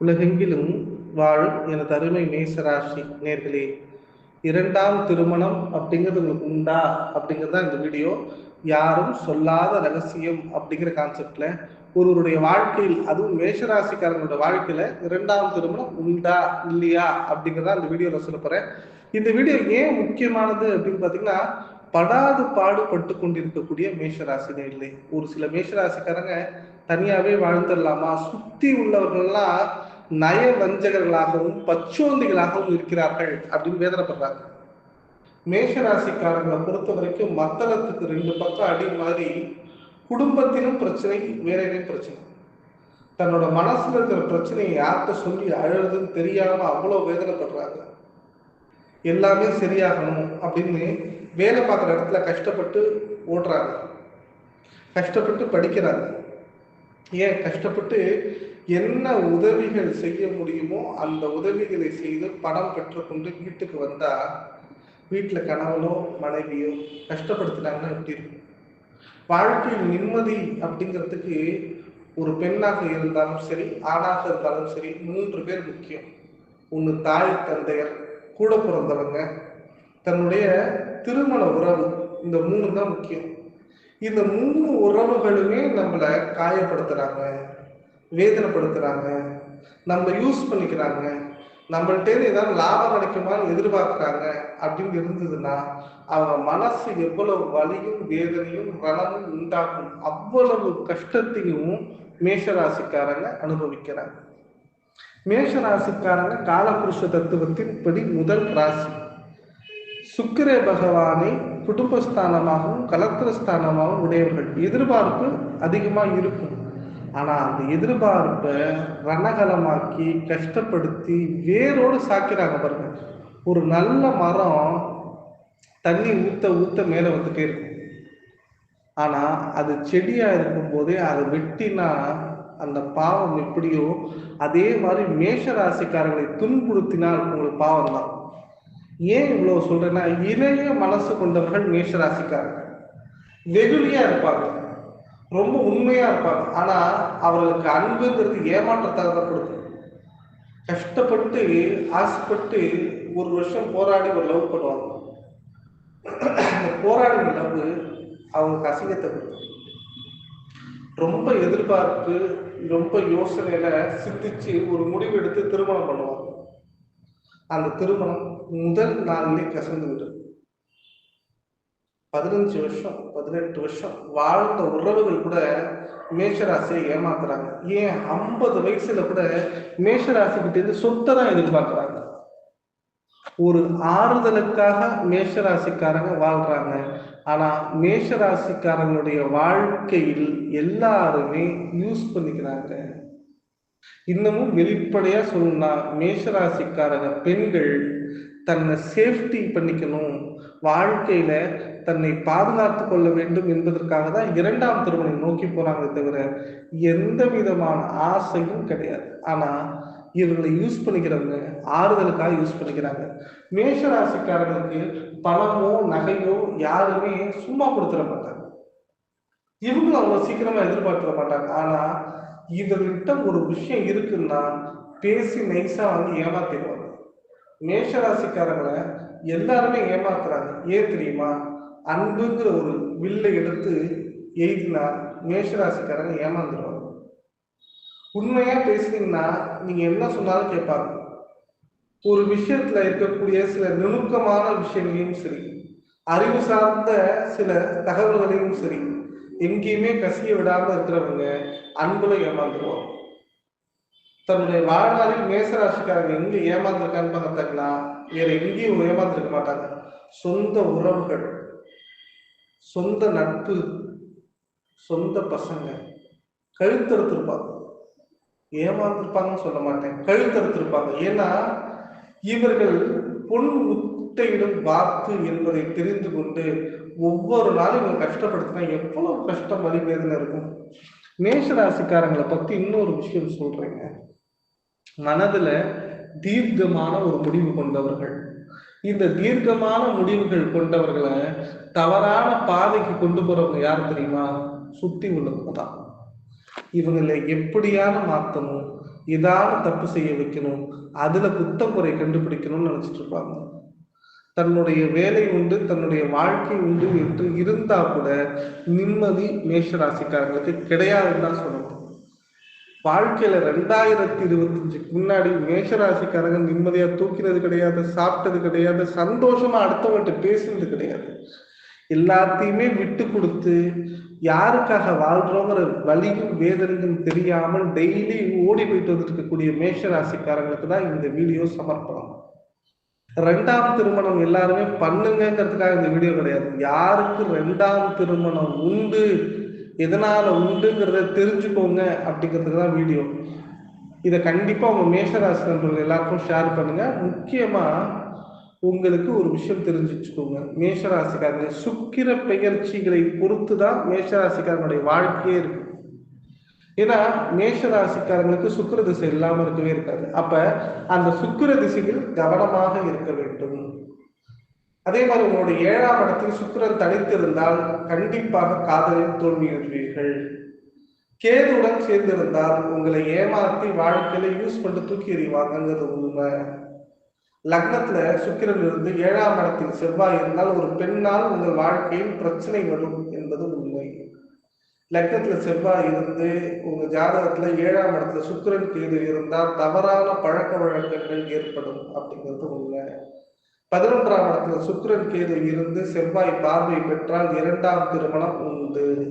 உலகெங்கிலும் வாழும் எனது அருமை மேசராசி நேர்களே இரண்டாம் திருமணம் அப்படிங்கிறது உங்களுக்கு உண்டா அப்படிங்கிறது தான் இந்த வீடியோ. யாரும் சொல்லாத ரகசியம் அப்படிங்கிற கான்செப்ட்ல ஒருவருடைய வாழ்க்கையில் அதுவும் மேஷராசிக்காரங்களோட வாழ்க்கையில இரண்டாம் திருமணம் உண்டா இல்லையா அப்படிங்கிறத இந்த வீடியோல சொல்ல போறேன். இந்த வீடியோ ஏன் முக்கியமானது அப்படின்னு பாத்தீங்கன்னா படாது பாடுபட்டு கொண்டிருக்கக்கூடிய மேஷராசி நேர்களே. ஒரு சில மேஷராசிக்காரங்க தனியாவே வாழ்ந்துடலாமா? சுத்தி உள்ளவர்கள்லாம் நய வஞ்சகர்களாகவும் பச்சோந்திகளாகவும் இருக்கிறார்கள் அப்படின்னு வேதனைப்படுறாங்க. மேஷராசிக்காரங்களை பொறுத்த வரைக்கும் மத்தளத்துக்கு ரெண்டு பக்கம் அடி மாதிரி குடும்பத்திலும் பிரச்சனை வேலையிலும் பிரச்சனை. தன்னோட மனசுல இருக்கிற பிரச்சனையை யார்கிட்ட சொல்லி அழுதுன்னு தெரியாம அவ்வளோ வேதனைப்படுறாங்க. எல்லாமே சரியாகணும் அப்படின்னு வேலை பார்க்குற இடத்துல கஷ்டப்பட்டு ஓடுறாங்க. கஷ்டப்பட்டு படிக்கிறாங்க. ஏன் கஷ்டப்பட்டு என்ன உதவிகள் செய்ய முடியுமோ அந்த உதவிகளை செய்து பணம் பெற்றுக்கொண்டு வீட்டுக்கு வந்தா வீட்டில் கணவனோ மனைவியோ கஷ்டப்படுத்தினாங்கன்னா எப்படி இருக்கும்? வாழ்க்கையில் நிம்மதி அப்படிங்கிறதுக்கு ஒரு பெண்ணாக இருந்தாலும் சரி ஆணாக இருந்தாலும் சரி மூன்று பேர் முக்கியம். ஒன்று தாய் தந்தையர் கூட பிறந்தவங்க தன்னுடைய திருமண உறவு இந்த மூணு தான் முக்கியம். இந்த மூணு உறவுகளுமே நம்மளை காயப்படுத்துறாங்க வேதனைப்படுத்துறாங்க நம்ம யூஸ் பண்ணிக்கிறாங்க. நம்மள்ட்ட ஏதாவது லாபம் கிடைக்குமான்னு எதிர்பார்க்குறாங்க அப்படின்னு இருந்ததுன்னா அவங்க மனசு எவ்வளவு வலியும் வேதனையும் ரணமும் உண்டாக்கும் அவ்வளவு கஷ்டத்தையும் மேஷராசிக்காரங்க அனுபவிக்கிறாங்க. மேஷராசிக்காரங்க காலபுருஷ தத்துவத்தின் படி முதல் ராசி. சுக்கிர பகவானை குடும்பஸ்தானமாகவும் கலத்திரஸ்தானமாகவும் உடையவர்கள். எதிர்பார்ப்பு அதிகமாக இருக்கும். ஆனால் அந்த எதிர்பார்ப்பை ரணகலமாக்கி கஷ்டப்படுத்தி வேரோடு சாக்கிறாங்க பாருங்க. ஒரு நல்ல மரம் தண்ணி ஊத்த ஊத்த மேலே வந்துட்டே இருக்கும். ஆனால் அது செடியாக இருக்கும் போதே அதை வெட்டினா அந்த பாவம் எப்படியோ அதே மாதிரி மேஷ ராசிக்காரர்களை துன்புறுத்தினால் உங்களுக்கு பாவம் தான் ஏன் இவ்வளவு சொல்றேன்னா இளைய மனசு கொண்டவர்கள் மேஷராசிக்காரர்கள். வெகுளியா இருப்பாங்க. ரொம்ப உண்மையா இருப்பாங்க. ஆனா அவர்களுக்கு அன்புங்கிறது ஏமாற்றத்தை தான் கொடுக்கும் கஷ்டப்பட்டு ஆசைப்பட்டு ஒரு வருஷம் போராடி ஒரு லவ் பண்ணுவாங்க. போராடி லவ் அவங்களுக்கு அசிங்கத்தை கொடுக்கும் ரொம்ப எதிர்பார்ப்பு ரொம்ப யோசனையில சிந்திச்சு ஒரு முடிவு எடுத்து திருமணம் பண்ணுவாங்க. அந்த திருமணம் முதல் நாளிலே கசந்து விட்டது. பதினஞ்சு வருஷம் பதினெட்டு வருஷம் வாழ்ந்த உறவுகள் கூட மேஷராசியை ஏமாத்துறாங்க. ஏன் ஐம்பது வயசுல கூட மேஷராசி கிட்ட இருந்து சொத்தை தான் எதிர்பார்க்கிறாங்க. ஒரு ஆறுதலுக்காக மேஷராசிக்காரங்க வாழ்றாங்க. ஆனா மேஷராசிக்காரங்களுடைய வாழ்க்கையில் எல்லாருமே யூஸ் பண்ணிக்கிறாங்க. இன்னமும் வெளிப்படையா சொல்லணும்னா மேஷராசிக்காரங்க பெண்கள் தன்னை சேஃப்டி பண்ணிக்கணும். வாழ்க்கையில தன்னை பாதுகாத்து கொள்ள வேண்டும் என்பதற்காக தான் இரண்டாம் திருமணம் நோக்கி போறாங்க தவிர எந்த விதமான ஆசையும் கிடையாது. ஆனா இவர்களை யூஸ் பண்ணிக்கிறவங்க ஆறுதலுக்காக யூஸ் பண்ணிக்கிறாங்க. மேஷராசிக்காரர்களுக்கு பணமோ நகையோ யாருமே சும்மா கொடுத்துட மாட்டாங்க. இவங்களும் அவ்வளவு சீக்கிரமா எதிர்பார்த்துட மாட்டாங்க. ஆனா இவர்கிட்ட ஒரு விஷயம் இருக்குன்னா பேசி நைஸா வந்து ஏமாத்திடுவாங்க. மேஷராசிக்காரங்களை எல்லாருமே ஏமாத்துறாங்க. ஏன் தெரியுமா? அன்புங்கிற ஒரு வில்லை எடுத்து எய்தினா மேஷராசிக்காரங்க ஏமாந்துருவாங்க. உண்மையா பேசுனீங்கன்னா நீங்க என்ன சொன்னாலும் கேட்பாங்க. ஒரு விஷயத்துல இருக்கக்கூடிய சில நுணுக்கமான விஷயங்களையும் சரி அறிவு சார்ந்த சில தகவல்களையும் சரி எங்கேயுமே கசிய விடாம இருக்கிறவங்க அன்புல ஏமாந்துருவோம். தன்னுடைய வாழ்நாளில் மேசராசிக்காரங்க எங்க ஏமாந்துருக்கான்னு பார்த்தாங்களா வேற எங்கேயும் ஏமாந்துருக்க மாட்டாங்க. சொந்த உறவுகள் சொந்த நட்பு சொந்த பசங்க கழுத்தறுத்திருப்பாங்க. ஏமாந்துருப்பாங்கன்னு சொல்ல மாட்டேன் கழுத்தறுத்திருப்பாங்க. ஏன்னா இவர்கள் பொன் முட்டையிடும் வாக்கு என்பதை தெரிந்து கொண்டு ஒவ்வொரு நாளும் இவங்க கஷ்டப்படுத்தினா எவ்வளவு கஷ்டம் வழிவேதனை இருக்கும். மேஷராசிக்காரங்களை பத்தி இன்னொரு விஷயம் சொல்றேங்க. மனதுல தீர்க்கமான ஒரு முடிவு கொண்டவர்கள். இந்த தீர்க்கமான முடிவுகள் கொண்டவர்களை தவறான பாதைக்கு கொண்டு போறவங்க யார் தெரியுமா? சுத்தி உள்ளவங்க தான். இவங்களை எப்படியான மாத்தணும் ஏதாவது தப்பு செய்ய வைக்கணும் அதுல குத்தம் குறை கண்டுபிடிக்கணும்னு நினைச்சிட்டு இருப்பாங்க. தன்னுடைய வேலை உண்டு தன்னுடைய வாழ்க்கை உண்டு என்று இருந்தா கூட நிம்மதி மேஷராசிக்காரங்களுக்கு கிடையாதுன்னு தான் சொல்லணும். வாழ்க்கையில ரெண்டாயிரத்தி இருபத்தஞ்சுக்கு முன்னாடி மேஷராசிக்காரங்க நிம்மதியா தூக்கினது கிடையாது சாப்பிட்டது கிடையாது சந்தோஷமா அடுத்தவங்கிட்ட பேசுனது கிடையாது. எல்லாத்தையுமே விட்டு கொடுத்து யாருக்காக வாழ்றோங்கிற வலியும் வேதனையும் தெரியாமல் டெய்லி ஓடி போயிட்டு வந்துட்டு இருக்கக்கூடிய மேஷராசிக்காரங்களுக்கு தான் இந்த வீடியோ சமர்ப்பணம். ரெண்டாம் திருமணம் எல்லாருமே பண்ணுங்கிறதுக்காக இந்த வீடியோ கிடையாது. யாருக்கு ரெண்டாம் திருமணம் உண்டு எதனால உண்டுங்கிறத தெரிஞ்சுக்கோங்க அப்படிங்கிறதுக்கு தான் வீடியோ. இதை கண்டிப்பா உங்க மேஷராசி நண்பர்கள் எல்லாருக்கும் ஷேர் பண்ணுங்க. முக்கியமா உங்களுக்கு ஒரு விஷயம் தெரிஞ்சு வச்சுக்கோங்க மேஷராசிக்காரங்க சுக்கிர பெயர்ச்சிகளை பொறுத்து தான் மேஷராசிக்காரனுடைய வாழ்க்கையே இருக்கு. ஏன்னா மேஷராசிக்காரங்களுக்கு சுக்கிர திசை இல்லாம இருக்கவே இருக்காது. அப்ப அந்த சுக்கிர திசையில் கவனமாக இருக்க வேண்டும். அதே மாதிரி உங்களுடைய ஏழாம் இடத்தில் சுக்கிரன் தனித்திருந்தால் கண்டிப்பாக காதலில் தோல்வியுறுவீர்கள் கேதுடன் சேர்ந்திருந்தால் உங்களை ஏமாற்றி வாழ்க்கையில யூஸ் பண்ணி தூக்கி எறிவாங்கிறது உண்மை. லக்னத்துல சுக்கிரன் இருந்து ஏழாம் இடத்தில் செவ்வாய் இருந்தால் ஒரு பெண்ணால் உங்கள் வாழ்க்கையில் பிரச்சனை வரும். லக்னத்துல செவ்வாய் இருந்து உங்க ஜாதகத்துல ஏழாம் இடத்துல சுக்கரன் கேது இருந்தால் தவறான பழக்க வழக்கங்கள் ஏற்படும் அப்படிங்கிறது உண்மை. பதினொன்றாம் இடத்துல சுக்கரன் கேது இருந்து செவ்வாய் பார்வை பெற்றால் இரண்டாம் திருமணம் உண்டு.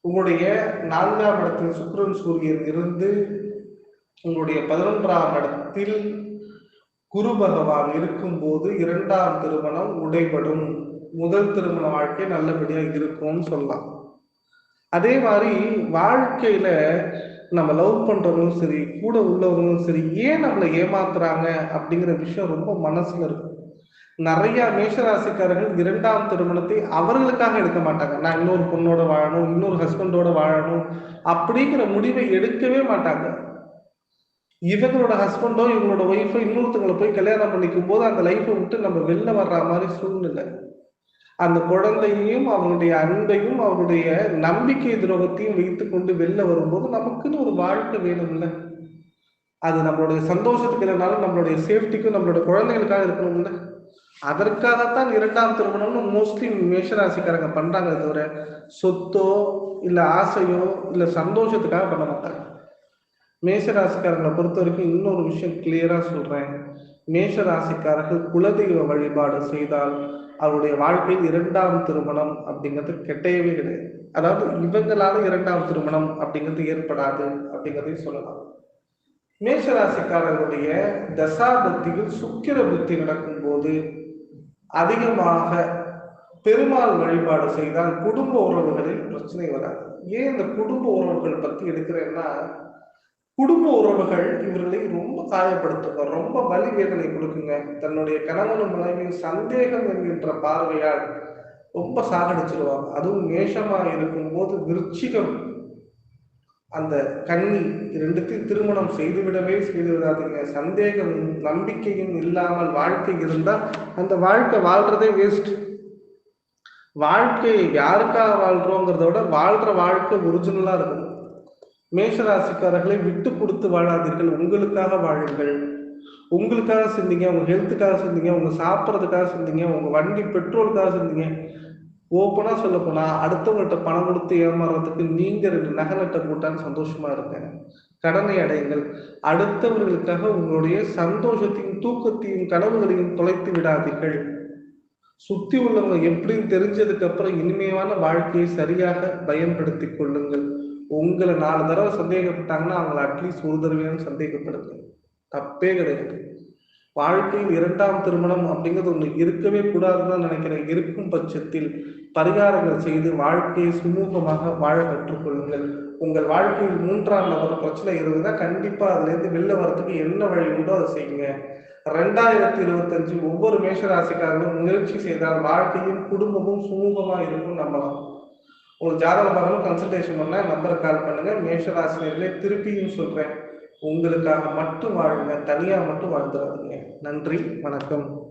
உங்களுடைய நான்காம் இடத்தில் சுக்கரன் சூரியன் இருந்து உங்களுடைய பதினொன்றாம் இடத்தில் குரு பகவான் இருக்கும்போது இரண்டாம் திருமணம் உடைபடும். முதல் திருமண வாழ்க்கை நல்லபடியாக இருக்கும்னு சொல்லலாம். அதே மாதிரி வாழ்க்கையில நம்ம லவ் பண்றவங்களும் சரி கூட உள்ளவங்களும் சரி ஏன் நம்மளை ஏமாத்துறாங்க அப்படிங்கிற விஷயம் ரொம்ப மனசுல இருக்கும். நிறைய மேஷராசிக்காரர்கள் இரண்டாம் திருமணத்தை அவர்களுக்காக எடுக்க மாட்டாங்க. நான் இன்னொரு பொண்ணோட வாழணும் இன்னொரு ஹஸ்பண்டோட வாழணும் அப்படிங்கிற முடிவை எடுக்கவே மாட்டாங்க. இவங்களோட ஹஸ்பண்டோ இவங்களோட ஒய்ஃபோ இன்னொருத்தங்களை போய் கல்யாணம் பண்ணிக்கும் போது அந்த லைஃப்பை விட்டு நம்ம வெளில வர்ற மாதிரி சூழ்நிலை. அந்த குழந்தையையும் அவனுடைய அன்பையும் அவருடைய நம்பிக்கை துரோகத்தையும் வைத்து கொண்டு வெளில வரும்போது நமக்குன்னு ஒரு வாழ்க்கை வேணும்ல. அது நம்மளுடைய சந்தோஷத்துக்கு இல்லைனாலும் நம்மளுடைய சேஃப்டிக்கும் நம்மளுடைய குழந்தைகளுக்காக இருக்கணும்ல. அதற்காகத்தான் இரண்டாம் திருமணம்னு மோஸ்ட்லி மேஷராசிக்காரங்க பண்றாங்க தவிர சொத்தோ இல்ல ஆசையோ இல்ல சந்தோஷத்துக்காக பண்ண மாட்டாங்க. மேஷராசிக்காரங்களை பொறுத்த வரைக்கும் இன்னொரு விஷயம் கிளியரா சொல்றேன். மேஷராசிக்காரர்கள் குலதெய்வ வழிபாடு செய்தால் அவருடைய வாழ்க்கையில் இரண்டாம் திருமணம் அப்படிங்கிறது கெட்டையவே கிடையாது. அதாவது இவங்களால இரண்டாம் திருமணம் அப்படிங்கிறது ஏற்படாது அப்படிங்கிறதையும் சொல்லலாம். மேஷராசிக்காரர்களுடைய தசா புத்தியில் சுக்கிர புத்தி நடக்கும் போது அதிகமாக பெருமாள் வழிபாடு செய்தால் குடும்ப உறவுகளில் பிரச்சனை வராது. ஏன் இந்த குடும்ப உறவுகள் பத்தி எடுக்கிறேன்னா குடும்ப உறவுகள் இவர்களை ரொம்ப காயப்படுத்துங்க ரொம்ப வலி வேதனை கொடுக்குங்க. தன்னுடைய கணவனும் மனைவியும் சந்தேகம் என்கின்ற பார்வையால் ரொம்ப சாகடிச்சிருவாங்க. அதுவும் மேஷமா இருக்கும்போது விருச்சிகம் அந்த கண்ணி ரெண்டுத்தையும் திருமணம் செய்துவிடவே செய்து விடாதீங்க சந்தேகம் நம்பிக்கையும் இல்லாமல் வாழ்க்கை இருந்தால் அந்த வாழ்க்கை வாழ்றதே வேஸ்ட் வாழ்க்கையை யாருக்காக வாழ்றோங்கிறத விட வாழ்ற வாழ்க்கை ஒரிஜினலா இருக்கணும். மேஷராசிக்காரர்களை விட்டு கொடுத்து வாழாதீர்கள். உங்களுக்காக வாழுங்கள். உங்களுக்காக சிந்திங்க உங்க ஹெல்த்துக்காக சிந்திங்க உங்க சாப்பிட்றதுக்காக சிந்திங்க உங்க வண்டி பெட்ரோலுக்காக சிந்திங்க. ஓப்பனா சொல்ல போனா அடுத்தவங்கள்ட்ட பணம் கொடுத்து ஏமாறுறதுக்கு நீங்க ரெண்டு நகை நட்டை போட்டான்னு சந்தோஷமா இருங்க. கடனை அடையுங்கள். அடுத்தவர்களுக்காக உங்களுடைய சந்தோஷத்தையும் தூக்கத்தையும் கனவுகளையும் தொலைத்து விடாதீர்கள். சுத்தி உள்ளவங்க எப்படின்னு தெரிஞ்சதுக்கு அப்புறம் இனிமையான வாழ்க்கையை சரியாக பயன்படுத்தி கொள்ளுங்கள். உங்களை நாலு தடவை சந்தேகப்பட்டாங்கன்னா அவங்களை அட்லீஸ்ட் ஒரு தடவையும் சந்தேகப்படுங்க தப்பே கிடையாது. வாழ்க்கையில் இரண்டாம் திருமணம் அப்படிங்கிறது ஒன்று இருக்கவே கூடாதுன்னு நினைக்கிறேன். இருக்கும் பட்சத்தில் பரிகாரங்கள் செய்து வாழ்க்கையை சுமூகமாக வாழ கற்றுக்கொள்ளுங்கள். உங்கள் வாழ்க்கையில் மூன்றாம் நபர் பிரச்சனை இருந்ததுன்னா கண்டிப்பா அதுலேருந்து வெளில வர்றதுக்கு என்ன வழி உண்டோ அதை செய்யுங்க. ரெண்டாயிரத்தி இருபத்தஞ்சு ஒவ்வொரு மேஷராசிக்காரர்களும் முயற்சி செய்தால் வாழ்க்கையும் குடும்பமும் சுமூகமா இருக்கும் நம்பலாம். ஒரு ஜாதக பார்க்கணும் கன்சல்டேஷன் பண்ண நம்பருக்கு கால் பண்ணுங்க. மேஷராசினியர்களே திருப்பியும் சொல்றேன். உங்களுக்காக மட்டும் வாழுங்க தனியா மட்டும் வாழ்ந்துடாதீங்க. நன்றி வணக்கம்.